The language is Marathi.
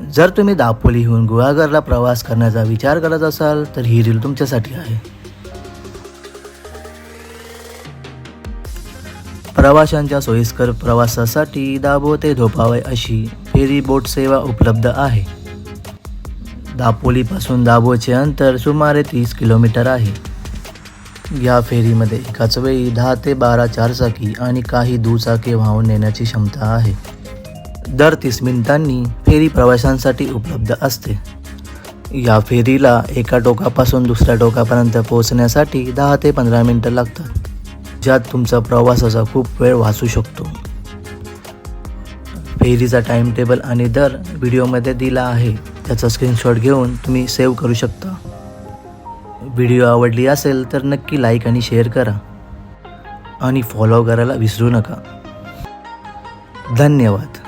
जर तुम्ही दापोलीहून गुहागरला प्रवास करण्याचा विचार करत असाल तर ही रील तुमच्यासाठी आहे. प्रवाशांच्या सोयीस्कर प्रवासासाठी दाबो ते धोपावय अशी फेरी बोट सेवा उपलब्ध आहे. दापोलीपासून दाबोचे अंतर सुमारे तीस किलोमीटर आहे. या फेरीमध्ये एकाच वेळी दहा ते बारा चारचाकी आणि काही दुचाकी वाहून नेण्याची क्षमता आहे. दर तीस मिनिटांनी फेरी प्रवाशांसाठी उपलब्ध असते. या फेरीला एका टोकापासून दुसऱ्या टोकापर्यंत पोहोचण्यासाठी दहा ते पंधरा मिनटं लागतात ज्यात तुमचा प्रवासाचा खूप वेळ वाचू शकतो. फेरीचा टाइम टेबल आणि दर व्हिडिओमध्ये दिला आहे. त्याचा स्क्रीनशॉट घेऊन तुम्ही सेव्ह करू शकता. व्हिडिओ आवडली असेल तर नक्की लाईक आणि शेअर करा. आणि फॉलो करायला विसरू नका. धन्यवाद.